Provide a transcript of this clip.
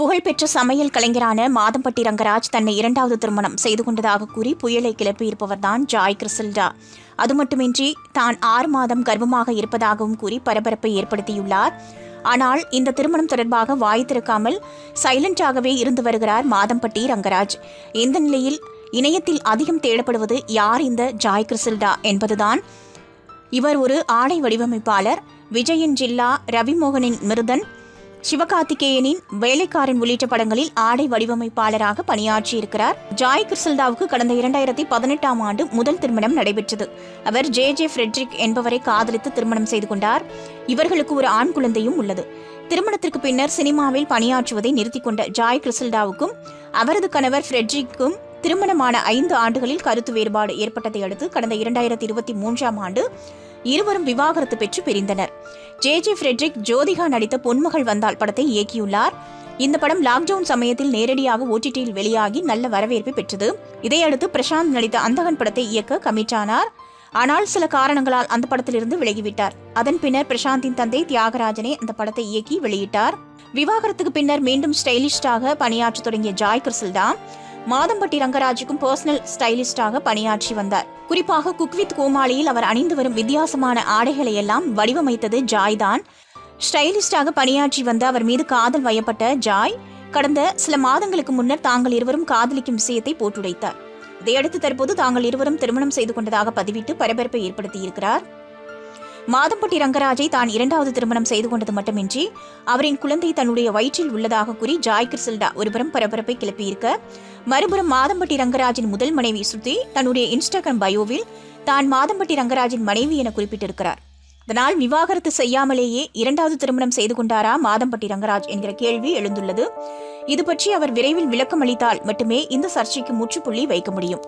புகழ்பெற்ற சமையல் கலைஞரான மாதம்பட்டி ரங்கராஜ் தன்னை இரண்டாவது திருமணம் செய்து கொண்டதாக கூறி புயலை கிளப்பியிருப்பவர்தான் ஜாய் கிறிசல்டா அது மட்டுமின்றி தான் ஆறு மாதம் கர்ப்பமாக இருப்பதாகவும் கூறி பரபரப்பை ஏற்படுத்தியுள்ளார். ஆனால் இந்த திருமணம் தொடர்பாக வாய் திறக்காமல் சைலண்டாகவே இருந்து வருகிறார் மாதம்பட்டி ரங்கராஜ். இந்த நிலையில் இணையத்தில் அதிகம் தேடப்படுவது யார் இந்த ஜாய் கிறிசல்டா என்பதுதான். இவர் ஒரு ஆடை வடிவமைப்பாளர். விஜயின் ஜில்லா ரவிமோகனின் மிருதன் சிவகார்த்திகேயனின் வேலைக்காரன் உள்ளிட்ட படங்களில் ஆடை வடிவமைப்பாளராக பணியாற்றியிருக்கிறார். ஜாய் கிறிசல்டாவுக்கு கடந்த இரண்டாயிரத்தி பதினெட்டாம் ஆண்டு முதல் திருமணம் நடைபெற்றது. அவர் ஜே ஜே ஃப்ரெட்ரிக் என்பவரை காதலித்து திருமணம் செய்து கொண்டார். இவர்களுக்கு ஒரு ஆண் குழந்தையும் உள்ளது. திருமணத்திற்கு பின்னர் சினிமாவில் பணியாற்றுவதை நிறுத்திக் கொண்ட ஜாய் கிறிசல்டாவுக்கும் அவரது கணவர் ஃப்ரெட்ரிக்கும் திருமணமான ஐந்து ஆண்டுகளில் கருத்து வேறுபாடு ஏற்பட்டதை அடுத்து கடந்த இரண்டாயிரத்தி இருபத்தி மூன்றாம் ஆண்டு இருவரும் விவாகரத்து பெற்று பிரிந்தனர். ஜே. ஜே. ஃப்ரெட்ரிக் ஜோதிகா நடித்த பொன்மகள் வந்தால் படத்தை இயக்கியுள்ளார். இந்த படம் லாக்டவுன் சமயத்தில் நேரடியாக ஓடிடியில் வெளியாகி நல்ல வரவேற்பு பெற்றது. இதையடுத்து பிரசாந்த் நடித்த அந்தகன் படத்தை இயக்க கமிட்டானார். ஆனால் சில காரணங்களால் அந்த படத்திலிருந்து விலகிவிட்டார். அதன் பின்னர் பிரசாந்தின் தந்தை தியாகராஜனே அந்த படத்தை இயக்கி வெளியிட்டார். விவாகரத்துக்கு பின்னர் மீண்டும் ஸ்டைலிஷ்டாக பணியாற்றத் தொடங்கிய ஜாய் கிறிசல்டா மாதம்பட்டி ரங்கராஜுக்கும் பர்சனல் ஸ்டைலிஸ்டாக பணியாற்றி வந்தார். குறிப்பாக குக் வித் கோமாளியில் அவர் அணிந்து வரும் வித்தியாசமான ஆடைகளை எல்லாம் வடிவமைத்தது ஜாய் தான். ஸ்டைலிஸ்டாக பணியாற்றி வந்த அவர் மீது காதல் வயப்பட்ட ஜாய் கடந்த சில மாதங்களுக்கு முன்னர் தாங்கள் இருவரும் காதலிக்கும் விஷயத்தை போட்டுடைத்தார். இதையடுத்து தற்போது தாங்கள் இருவரும் திருமணம் செய்து கொண்டதாக பதிவிட்டு பரபரப்பை ஏற்படுத்தியிருக்கிறார். மாதம்பட்டி ரங்கராஜை தான் இரண்டாவது திருமணம் செய்து கொண்டது மட்டுமின்றி அவரின் குழந்தை தன்னுடைய வயிற்றில் உள்ளதாக கூறி ஜாய் கிறிசல்டா ஒருபுறம் பரபரப்பை கிளப்பியிருக்க மறுபுறம் மாதம்பட்டி ரங்கராஜின் முதல் மனைவி ஸ்ருதி தன்னுடைய இன்ஸ்டாகிராம் பயோவில் தான் மாதம்பட்டி ரங்கராஜின் மனைவி என குறிப்பிட்டிருக்கிறார். இதனால் விவாகரத்து செய்யாமலேயே இரண்டாவது திருமணம் செய்து கொண்டாரா மாதம்பட்டி ரங்கராஜ் என்கிற கேள்வி எழுந்துள்ளது. இது பற்றி அவர் விரைவில் விளக்கம் அளித்தால் மட்டுமே இந்த சர்ச்சைக்கு முற்றுப்புள்ளி வைக்க முடியும்.